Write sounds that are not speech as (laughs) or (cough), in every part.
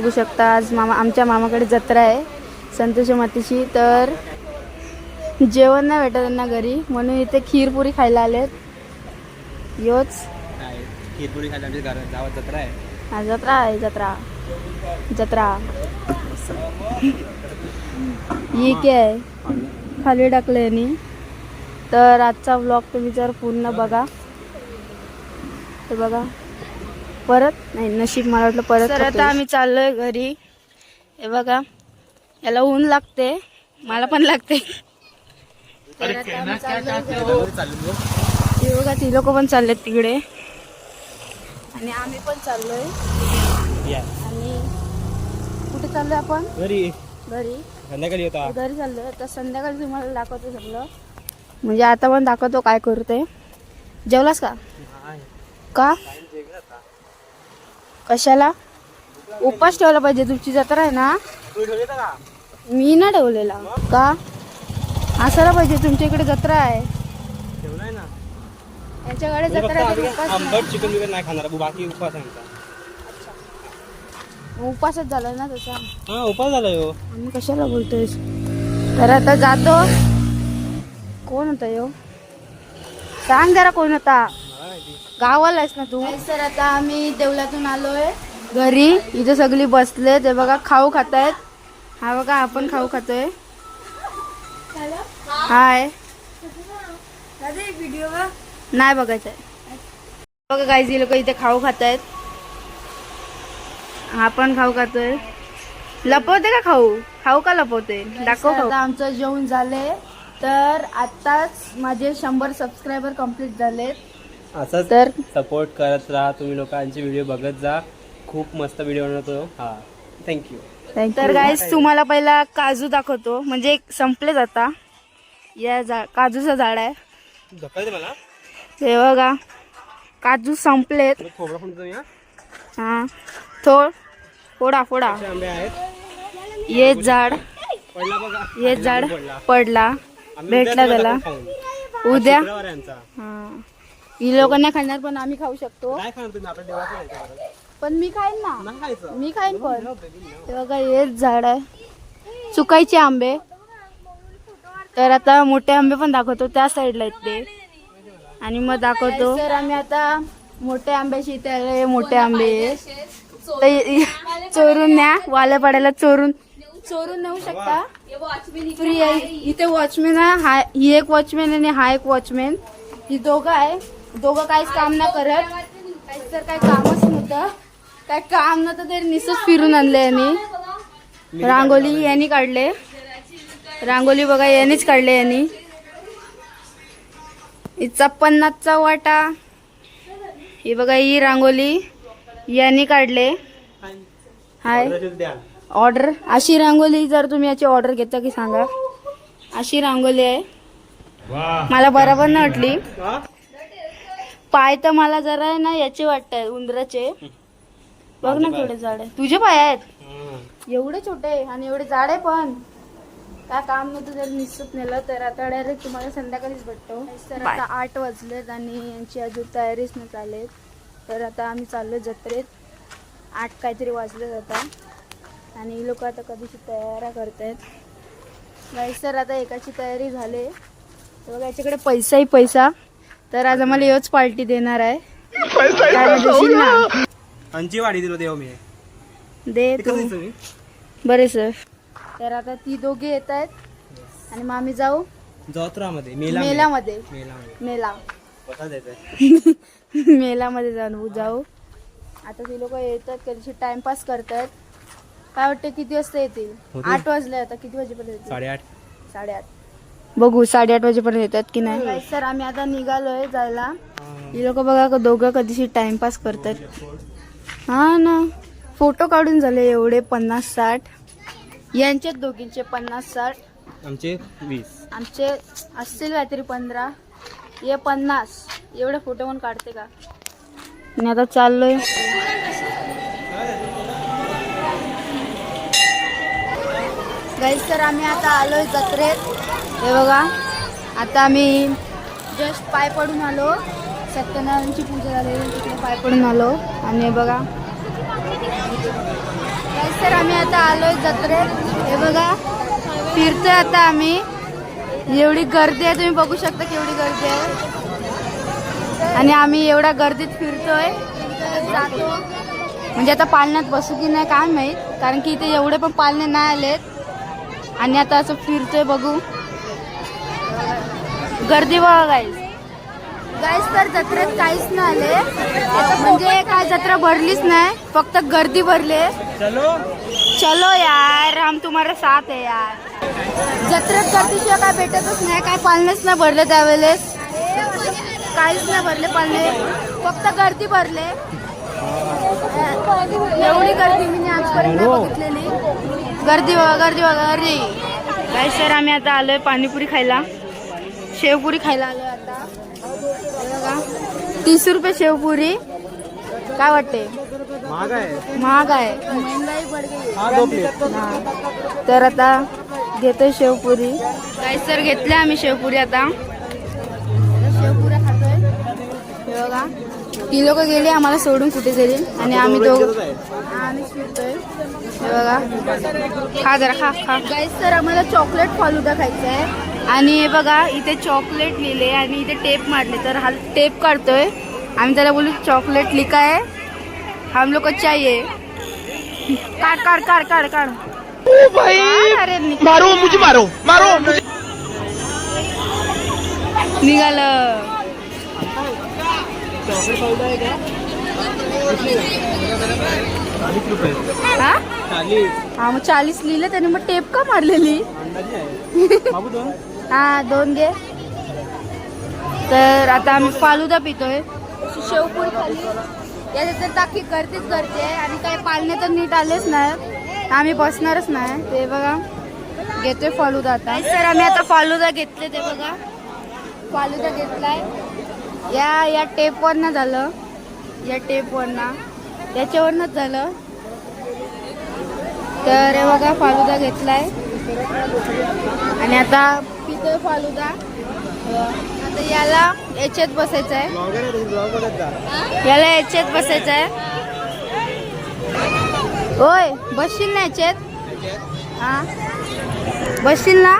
बघू शकता. आज मामा आमच्या मामाकडे जत्रा आहे. संतोष मातीची तर जेवण नाही भेटत त्यांना घरी. म्हणून इथे खीरपुरी खायला आलेत. योच. खीरपुरी खायला आमच्या घरात गावात जत्रा आहे. हा जत्रा आहे जत्रा. जत्रा. ही काय आहे. खाली टाकलं यांनी. तर आजचा ब्लॉग तुम्ही जर पूर्ण बघा. तर बघा. परत? नाही नशीब मला वाटलं परत तर आता आम्ही चाललोय घरी. हे बघा याला ऊन लागते. मला पण लागते. तर आता आम्ही चाललोय घरी. चालू हे बघा ती लोक पण चाललेत तिकडे. आणि आम्ही पण चाललोय. या. आणि कुठे चाललोय आपण? घरी. घरी. संध्याकाळी होता घरी चाललोय. तर संध्याकाळी तुम्हाला दाखवतो सगळं. म्हणजे आता पण दाखवतो काय करू ते जेवलास का? का? कशाला? उपास ठेवला पाहिजे तुमची जत्रा आहे ना? मी ना ठेवलेला. का? असायला पाहिजे तुमच्या इकडे जत्रा आहे. ठेवलाय ना. यांच्याकडे फक्त जत्रा आहे आम्ही तर उपास नाही. आंबट चिकन वगैरे नाही खाणार बाकी उपवास आहे आमचा. उपासच झाला ना तसा? हा उपास झाला हो. आम्ही कशाला बोलतोयस तर आता जातो. कोण होता यो? सांग जरा कोण होता? गावाला आहेस ना तू? सर आता आम्ही देवलातून आलोय. घरी. इथे सगळी बसले ते बघा खाऊ खातायत. हा बघा आपण खाऊ खातोय. हाय. नाही बघायचंय. बघा काही लोक इथे खाऊ खातायत. आपण खाऊ खातोय. लपवते का खाऊ? खाऊ का लपवते? दाखव आता आमचं जेवण झाले तर आताच माझे शंभर सबस्क्रायबर कंप्लीट झालेत. असंच तर सपोर्ट करत राहा. तुम्ही लोकांचे व्हिडिओ बघत जा. खूप मस्त व्हिडिओ बनवतो. हा. थँक्यू तर गाईस तुम्हाला पहिला काजू दाखवतो. म्हणजे संपलेच आता. या झा काजूचं झाड आहे. मला? हे बघा. काजू संपलेत. हा हा. थोड फोडा फोडा. ये झाड ये झाड पडला. भेटला त्याला. उद्या. हा ही लोकांना खाणार पण आम्ही खाऊ शकतो. काय खाणार तुम्ही आपल्या देवाचं नाही खाणार. पण मी खाईन ना. नाही खायचं. मी खाईन पण. ते बघा हेच झाड आहे. चुकायचे आंबे. तर आता मोठे आंबे पण दाखवतो त्या साईडला आहेत ते. आणि मग दाखवतो. तर आम्ही आता मोठ्या आंब्याशी इथे आले मोठे आंबे. तर चोरून न्या वाल्या पाड्याला चोरून. चोरून नेऊ शकता. फ्री आहे. इथे वॉचमॅन आहे हा ही एक वॉचमॅन आणि हा एक वॉचमॅन ही दोघं आहे. दोघं काहीच काम नाही करत. काहीच तर काही कामच नव्हतं. काय काम नव्हतं तरी निसच फिरून आणले यांनी रांगोली यांनी काढले. रांगोली बघा यांनीच काढले यांनी. हिचा पन्नासचा वाटा. ही बघा ही रांगोली यांनी काढले. हाय. ऑर्डर. अशी रांगोली जर तुम्ही याची ऑर्डर घेता की सांगा. अशी रांगोली आहे. मला बरोबर नाही वाटली? पाय तर मला जरा आहे ना याचे वाटत उंदराचे. बघ ना केवढे झाड आहे तुझे पाय आहेत. एवढे छोटे आणि एवढे झाड आहे पण. काय काम नव्हतं जर निश्चित नेलं तर आता डायरेक्ट तुम्हाला संध्याकाळीच भेटतो. तर आता आठ वाजलेत आणि यांची अजून तयारीच न चालेत. तर आता आम्ही चाललो जत्रेत. आठ काहीतरी वाजलेत आता. आणि ही लोक आता कधीची तयाऱ्या करतायत. गाईस तर आता एकाची तयारी झाली. तर बघा याच्याकडे पैसाही पैसा. तर आज आम्हाला योच पार्टी देणार आहे. काय देशील ना? अंची वाढी दिलो देव मी. दे ते. बरे सर. तर आता ती दोघे येत आहेत. आणि मग आम्ही जाऊ. जत्रामध्ये मेला मेलामध्ये मेलामध्ये. मेला (laughs) मेलामध्ये जाऊ जाऊ. आता ती लोक येतात कधीशी टाइमपास करतात. काय वाटतं किती वाजता येतील. आठ वाजले आता किती वाजेपर्यंत साडेआठ. साडेआठ. बघू साडेआठ वाजेपर्यंत येतात की नाही. सर आम्ही आता निघालोय जायला. ही. लोक बघा क- दोघं कधीशी टाइमपास करतात. हा ना. फोटो काढून झाले एवढे पन्नास साठ. यांच्यात दोघींचे पन्नास साठ. आमचे वीस. आमचे असतील काहीतरी पंधरा. ये पन्नास. एवढे फोटो पण काढते का? आणि आता चाललोय. गाईस तर आम्ही आता आलोय जत्रेत. हे बघा. आता आम्ही जस्ट पाय पडून आलो. सत्यनारायणची पूजा झालेली तिकडे पाय पडून आलो. आणि बघा. Guys, तर आम्ही आता आलोय जत्रेत. हे बघा. फिरतोय आता आम्ही. एवढी गर्दी आहे. तुम्ही बघू शकता केवढी गर्दी आहे. आणि आम्ही एवढ्या गर्दीत फिरतोय. जातो म्हणजे आता पालण्यात बसू की नाही काय माहीत. कारण की इथे एवढे पण पालणे नाही आलेत. आणि आता असं फिरतोय बघू. गर्दी बघा गाईस गाईस तर जत्रेत काहीच नाही आले म्हणजे काय जत्रा भरलीच नाही फक्त गर्दी भरली आहे. चलो. चलो यार हम तुम्हारे साथ है यार. जत्रेत गर्दीशिवाय काय भेटतच नाही काय पालनेच नाही भरले त्यावेळेस. काहीच नाही भरले पालने फक्त गर्दी भरले. एवढी गर्दी मी आजपर्यंत बघितलेली. गर्दी बघा गर्दी बघा गर्दी. काय सर आम्ही आता आलोय पाणीपुरी खायला. शेवपुरी खायला आलोय आता. हे बघा. तीस रुपये शेवपुरी. काय वाटते महाग आहे. महाग हा हा. तर आता घेतोय शेवपुरी. काय सर घेतल्या आम्ही शेवपुरी आता. शेवपुऱ्या खातोय. हे बघा. ती लोक गेली आम्हाला सोडून कुठे तरी आणि आम्ही दोघं आम्ही फिरतोय. हे बघा. खा जरा खा खा. गाईस तर आम्हाला चॉकलेट फालुदा खायचा आहे आणि हे बघा इथे चॉकलेट लिहिले आणि इथे टेप मारले. तर हा टेप काढतोय. आम्ही त्याला बोलू चॉकलेट लिखा है हम लोग को चाहिए. काढ काढ काढ काढ काढ. अरे मारो मुझे मारो. मारो मुझे निघालं चॉकलेट पावडर आहे का चाळीस रुपये हा? हा मग चाळीस लिहिलं त्याने मग टेप का मारलेली? (laughs) हा दोन घे. तर आता आम्ही फालुदा पितोय. शेवपुरी खाली याच्यात तर ताकी गर्दीच गर्दी आहे आणि काही पालणे तर नीट आलेच नाही. आम्ही बसणारच नाही. ते बघा घेतोय फालुदा आता. सर आम्ही आता फालुदा घेतले ते बघा. फालुदा घेतलाय. या या टेपवरनं झालं. या टेपवरनं याच्यावरनंच झालं. तर हे बघा फालुदा घेतलाय. आणि आता पितोय फालुदा. आता याला याच्यात बसायचं आहे याला याच्यात बसायचं आहे होय बसशील ना याच्यात? हा? बसशील ना?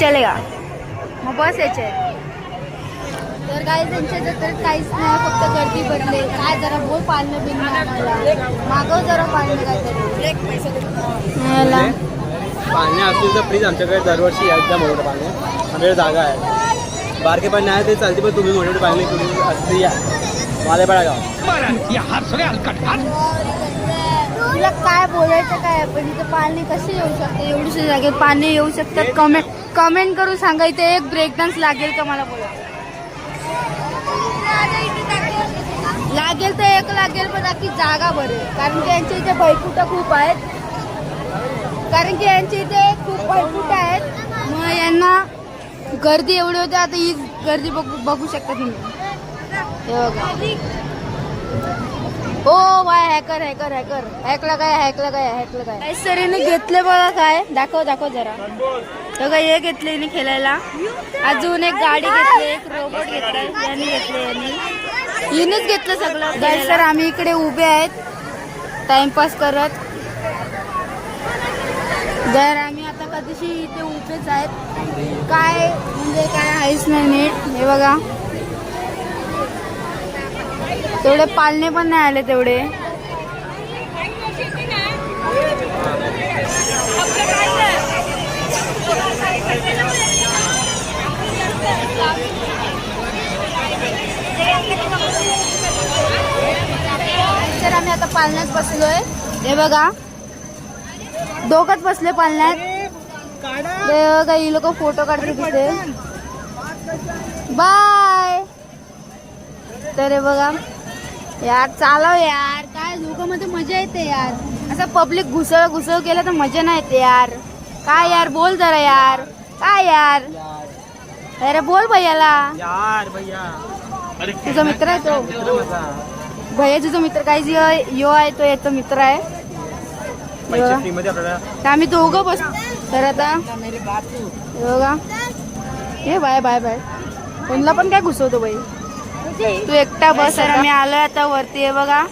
चलेगा मग बस याच्यात. तर काही त्यांच्या जत्रेत काहीच नाही फक्त गर्दी भरले. काय जरा बोल पाळणं बिन मागव जरा पाळणं काय याला पाणी असतील तर प्लीज आमच्याकडे दरवर्षी या एकदा मोठं पाणी आमच्याकडे जागा आहे. बारके पाणी आहे ते चालते पण तुम्ही मोठे पाणी तुम्ही असते या. मालेपाडा गाव ये हाथ सगळे हलकट हाथ तुला काय बोलायचं काय? पण इथे पाणी कसे येऊ शकते एवढीशा जागेत पाणी येऊ शकतात? कमेंट कमेंट करून सांगा इथे एक ब्रेक डान्स लागेल का मला बोला लागेल तर एक लागेल पण नक्की जागा बरे कारण की यांच्या इथे बैकुटं खूप आहेत. कारण की यांच्या इथे खूप बैकुटं आहेत. मग यांना गर्दी एवढी होती आता ही गर्दी बघू बघू शकता तुम्ही. हो oh bye hacker hacker hacker हॅकला काय हॅकला काय हॅकला काय काय सरीने घेतले बघा काय. दाखव दाखव जरा. बघा हे घेतले हिने खेळायला. अजून एक गाडी घेतली एक रोबोट घेतलाय यांनी घेतले यांनी. हिनेच घेतलं सगळं. काय सर आम्ही इकडे उभे आहेत. टाइमपास करत. जर आम्ही आता कधीशी इथे उभेच आहेत. काय म्हणजे काय आहेच नाही नीट. हे बघा. तेवढे पालणे पण नाही आले तेवढे तर आम्ही आता पालण्यात बसलोय. हे बघा. दोघच बसले पालण्यात. ते बघा ही लोक फोटो काढते तिथे. बाय. तर हे बघा. यार चालव यार. काय मध्ये मजा येते यार. असं पब्लिक घुसळ घुसळ केलं तर मजा नाही येते यार. काय यार बोल जरा यार. काय यार? अरे बोल भैयाला. यार भैया. तुझा मित्र आहे तो. मित्र माझा भैया तुझा मित्र काय जो यो आहे तो याचा मित्र आहे. आम्ही दोघं बस तर आता हे बघा. हे बाय बाय बाय. कोणला पण काय घुसवतो बाई? तू एकटा बस तर आम्ही आलोय आता वरती आहे बघा.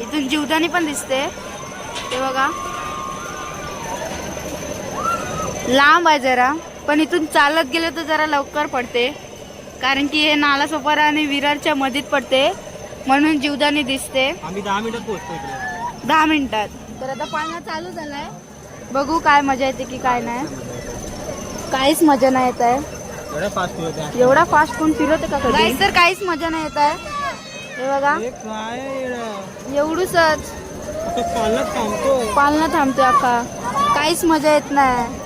इथून जीवदानी पण दिसते. ते बघा. लांब आहे जरा. पण इथून चालत गेलं तर जरा लवकर पडते. कारण की हे नाला सोपारा आणि विरारच्या मधीत पडते. म्हणून जीवदानी दिसते. आम्ही दहा मिनिटात पोहोचतो इकडे. दहा मिनिटात. तर आता पाळणा चालू झालाय. बघू काय मजा येते की काय नाही. काहीच मजा नाही येत आहे. एवढ्या फास्ट होते एवढा फास्ट कोण फिरवते का कधी? तर काहीच मजा नाही येत आहे. हे बघा. थांबतो. पालना थांबते अख्खा. काहीच मजा येत नाही.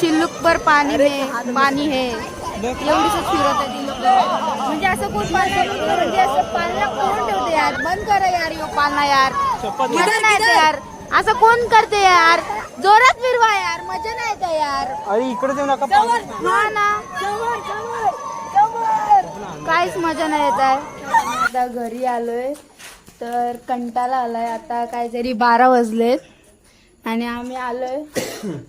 चिल्लुकभर पाणी हे पाणी हे. एवढीच फिरत आहे म्हणजे असं कोण पालना म्हणजे असं पालना कोण ठेवते यार. बंद करा यार यो पालना यार. मजा नाही येत यार. असं कोण करते यार? जोरात फिरवा यार. मजा नाही येत यार. अरे इकडे येऊ नका हा ना. काहीच मजा नाही येत आहे आता घरी आलोय. तर कंटाळा आलाय. आता काहीतरी बारा वाजलेत. आणि आम्ही आलोय.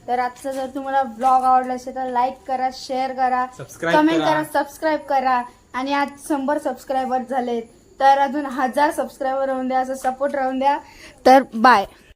तर आजचा जर तुम्हाला ब्लॉग आवडला असेल तर लाईक करा शेअर करा कमेंट करा. करा सबस्क्राईब करा. आणि आज शंभर सबस्क्रायबर झालेत. तर अजून हजार सबस्क्रायबर राहून द्या असं सपोर्ट राहून द्या. तर बाय